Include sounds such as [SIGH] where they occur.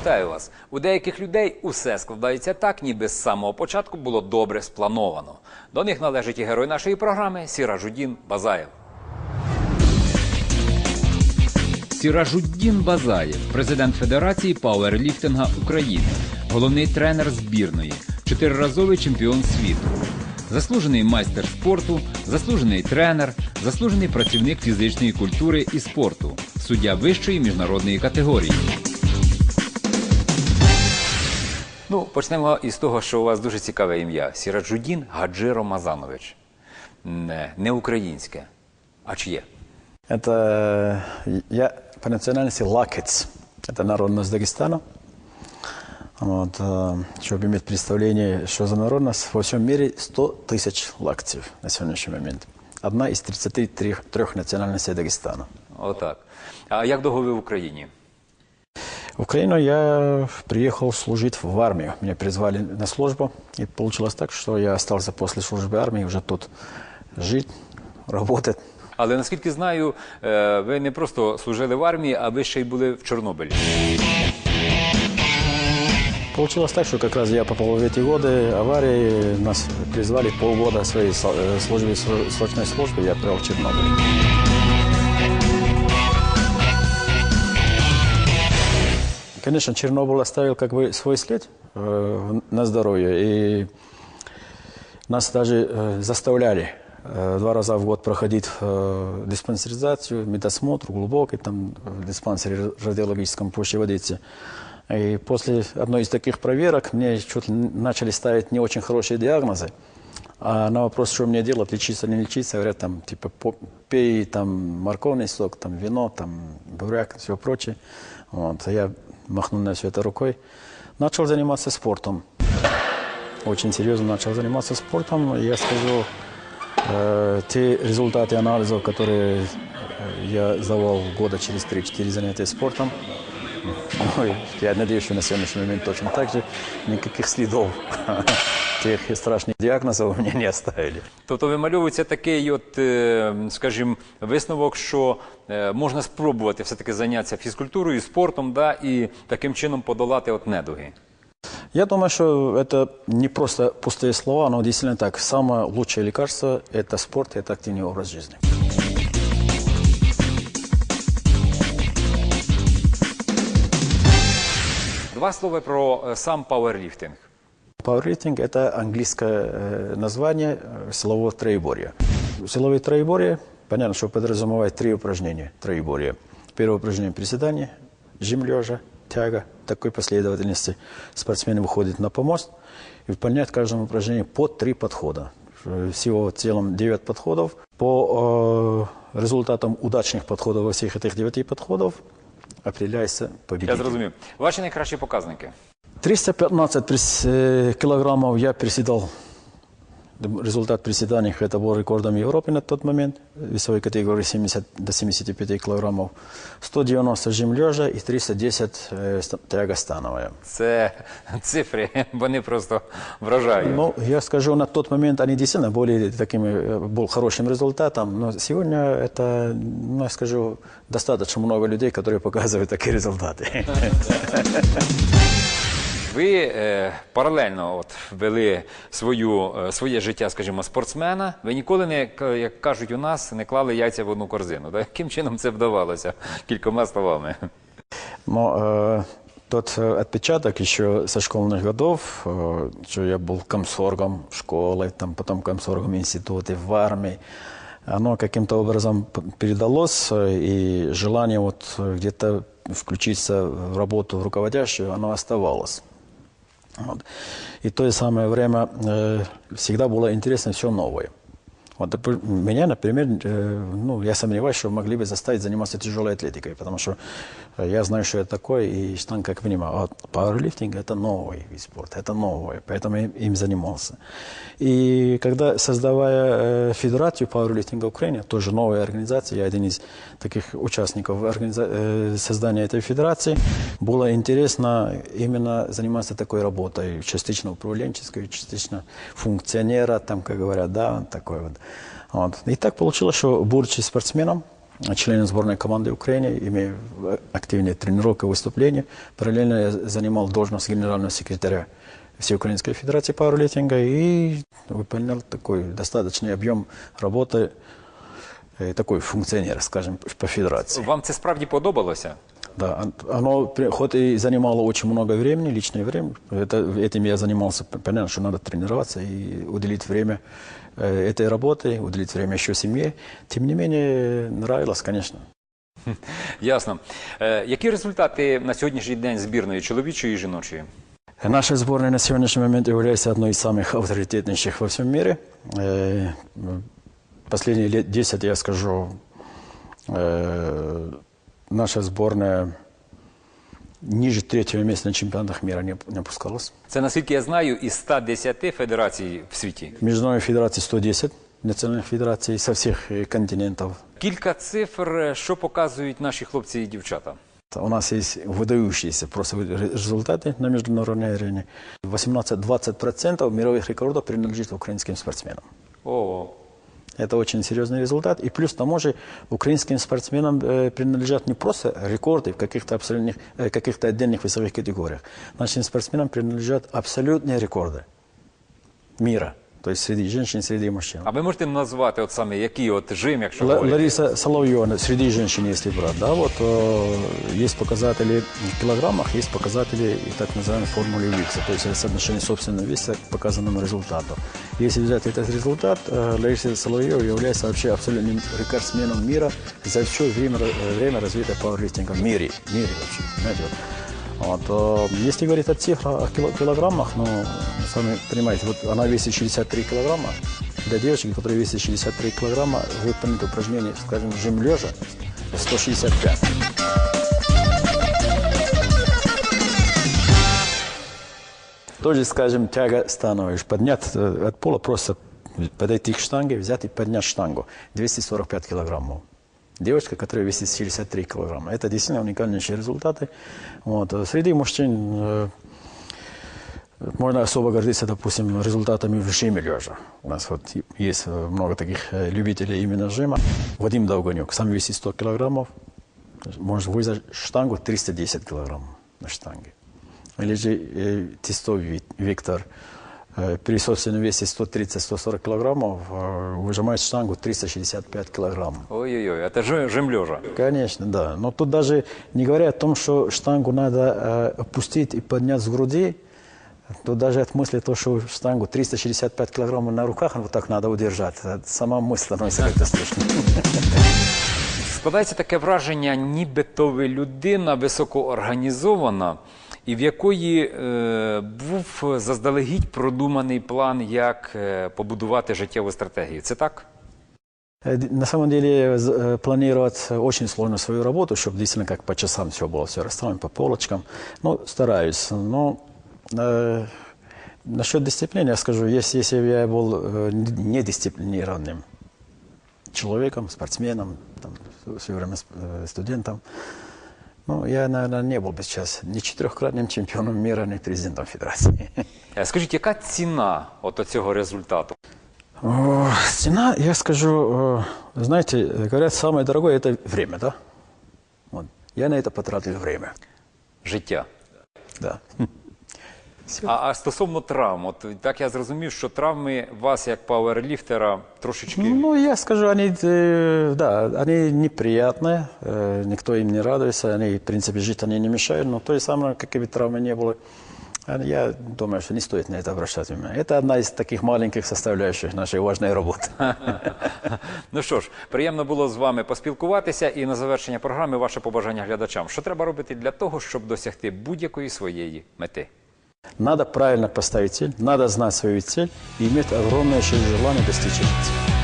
Вітаю вас! У деяких людей усе складається так, ніби з самого початку було добре сплановано. До них належить і герой нашої програми Сіражудін Базаєв. Сіражуддін Базаєв, президент Федерації пауерліфтинга України, головний тренер збірної, чотириразовий чемпіон світу, заслужений майстер спорту, заслужений тренер, заслужений працівник фізичної культури і спорту, суддя вищої міжнародної категорії. Ну, почнемо із того, що у вас дуже цікаве ім'я. Сіраджудін Гаджиро Мазанович. Не, не українське. А чиє? Это я по национальности лакец. Это народность Дагестана. Вот, э, чтобы иметь представление, что за народность, во всем мире 100 тысяч лакцев на сегодняшний момент. Одна из 33 трех национальностей Дагестана. Отак. А як довго ви в Україні? В Украину я приехал служить в армию. Меня призвали на службу. И получилось так, что я остался после службы армии уже тут жить, работать. Але наскільки знаю, е, ви не просто служили в армії, а ви ще й були в Чорнобилі. Получилось так, что как раз я попал в эти годы аварии, нас призвали полгода своей со- э, службы, сро- срочной службы, я отправил в Чернобыль. Конечно, Чернобыль оставил как бы свой след э, на здоровье, и нас даже э, заставляли э, два раза в год проходить э, диспансеризацию, медосмотр глубокий, там в диспансере радиологическом Пущеводице. И после одной из таких проверок мне чуть ли начали ставить не очень хорошие диагнозы. А на вопрос, что мне делать, лечиться, не лечиться, говорят, там, типа, пей там морковный сок, там, вино, там, буряк, все прочее. Вот. А Я махнул на все это рукой. Начал заниматься спортом. Очень серьезно начал заниматься спортом. Я скажу, э, те результаты анализов, которые э, я сдавал года через 3-4 занятия спортом, [LAUGHS] ну, я надеюсь, что на сегодняшний момент точно так же никаких следов [LAUGHS] тех страшных диагнозов у меня не оставили. Тобто вимальовується такий, от, е, скажімо, висновок, що е, можна спробувати все-таки зайнятися фізкультурою, спортом, да, і таким чином подолати от недуги. Я думаю, что это не просто пустые слова, но действительно так. Самое лучшее лекарство – это спорт, это активный образ жизни. Два слова про е, сам пауерліфтинг. Пауэрлифтинг – это английское э, название э, силового троеборья. Силовое троеборье, понятно, что подразумевает три упражнения троеборья. Первое упражнение – приседание, жим лежа, тяга. В такой последовательности спортсмен выходит на помост и выполняет в каждом упражнении по три подхода. Э, Всего в целом 9 подходов. По э, результатам удачных подходов во всех этих 9 подходов определяется Я победитель. зрозумів. Ваші найкращі показники. 315 прис- э, килограммов я приседал. Результат приседаний это был рекордом Европы на тот момент. Весовой категории 70 до 75 килограммов. 190 жим лежа и 310 э, ста- тяга становая. Це цифри, вони просто вражають. Ну, я скажу, на тот момент они действительно были таким э, был хорошим результатом, но сегодня это, ну, я скажу, достаточно много людей, которые показывают такие результаты. [LAUGHS] Ви е, паралельно от, вели свою, е, своє життя, скажімо, спортсмена. Ви ніколи не, к- як кажуть у нас, не клали яйця в одну корзину. Да? Яким чином це вдавалося? Кількома словами. Но э, тот э, отпечаток еще со школьных годов, э, что я был комсоргом школы, там, потом комсоргом института, в армии, оно каким-то образом п- передалось, э, и желание вот э, где-то включиться в работу руководящую, оно оставалось. Вот. И в то же самое время э, всегда было интересно все новое. Вот, меня, например, э, ну, я сомневаюсь, что могли бы заставить заниматься тяжелой атлетикой, потому что э, я знаю, что это такое, и штанг как понимаю. А вот пауэрлифтинг – это новый вид спорта, это новое, поэтому я им занимался. И когда, создавая э, Федерацию пауэрлифтинга Украины, тоже новая организация, я один из таких участников организа- создания этой федерации, было интересно именно заниматься такой работой, частично управленческой, частично функционера, там, как говорят, да, такой вот. вот. И так получилось, что, будучи спортсменом, членом сборной команды Украины, имею активные тренировки, выступления. Параллельно я занимал должность генерального секретаря Всеукраинской Федерации пауэрлифтинга и выполнял такой достаточный объем работы, э, такой функционер, скажем, по федерации. Вам це справді подобалося? Да, он- оно при- хоть и занимало очень много времени, личное время, это, этим я занимался, понятно, что надо тренироваться и уделить время э, этой работе, уделить время еще семье. Тем не менее, нравилось, конечно. [LAUGHS] Ясно. Е, які результати на сьогоднішній день збірної чоловічої і жіночої? Наша сборная на сегодняшний момент является одной из самых авторитетнейших во всем мире. Э, Последние лет 10, я скажу, э, наша сборная ниже третьего места на чемпионатах мира не, не опускалась. Це наскільки я знаю, із 110 федерацій в світі. Международной федерации 110 национальных федераций со всех э, континентов. Кілька цифр, е, що показують наші хлопці і дівчата. У нас есть выдающиеся просто ре- результаты на международной арене. 18-20% мировых рекордов принадлежит украинским спортсменам. О, Это очень серьезный результат. И плюс к тому же украинским спортсменам э, принадлежат не просто рекорды в каких-то, абсолютных, э, каких-то отдельных весовых категориях. Нашим спортсменам принадлежат абсолютные рекорды мира. То есть среди женщин, среди мужчин. а ви можете назвати от саме який от жим, якщо Ла- говорити? Лариса Соловьева, среди женщин, если брать, да, вот э, есть показатели в килограммах, есть показатели и так называемой формулы Викса, то есть соотношение собственного веса к показанному результату. Если взять этот результат, э, Лариса Соловьева является вообще абсолютным рекордсменом мира за все время, э, время развития пауэрлифтинга в мире, в мире вообще, понимаете, вот. Вот, э, если говорить о цифрах, о кило- килограммах, ну, сами понимаете, вот она весит 63 килограмма. Для девочки, которая весит 63 килограмма, выполнить упражнение, скажем, жим лежа, 165. Тоже, скажем, тяга становишь, поднять э, от пола, просто подойти к штанге, взять и поднять штангу. 245 килограммов. Девочка, которая весит 63 килограмма. Это действительно уникальнейшие результаты. Вот. Среди мужчин э, можно особо гордиться, допустим, результатами в жиме лежа. У нас вот есть э, много таких э, любителей именно жима. Вадим Долгонюк, сам весит 100 килограммов, может вызвать штангу 310 килограммов на штанге. Или же э, Тистов Ви- Виктор при собственном весе 130-140 килограммов э, выжимает штангу 365 килограммов. Ой-ой-ой, це жим, жим лежа. Конечно, да. Но тут даже не говоря о том, что штангу надо э, опустить и поднять с груди, тут даже от мысли то, что штангу 365 килограммов на руках вот так надо удержать, это сама мысль становится как-то страшной. Складається таке враження, нібито ви людина високоорганізована, і в якої е, був заздалегідь продуманий план, як е, побудувати життєву стратегію. Це так? Э, д- На самом деле з- э, планировать э, очень сложно свою работу, чтобы действительно как по часам все было, все расставлено по полочкам. Ну, стараюсь. Но э, насчет дисциплины я скажу, если, если бы я был э, н- недисциплинированным человеком, спортсменом, там, в свое время с- э, студентом, ну, я, наверное, не был бы сейчас ни четырехкратным чемпионом мира, ни президентом федерации. Е, Скажіть, яка ціна от цього результату? О, Цена, я скажу, э, знаете, э, говорят, самое дорогое это время, да? Вот. Я на это потратил время, Життя. да. А, а стосовно травм, от так я зрозумів, що травми вас як пауерліфтера трошечки. Ну, я скажу, они, э, да, они неприятные, э, никто им не радуется, они, в принципе, жить они не мешают, но то же самое, какие бы травмы не было, а я думаю, что не стоит на это обращать внимание. Это одна из таких маленьких составляющих нашей важной работы. [LAUGHS] Ну що ж, приємно було з вами поспілкуватися, і на завершення програми ваше побажання глядачам. Що треба робити для того, щоб досягти будь-якої своєї мети? Надо правильно поставить цель, надо знать свою цель и иметь огромное желание достичь этой цели.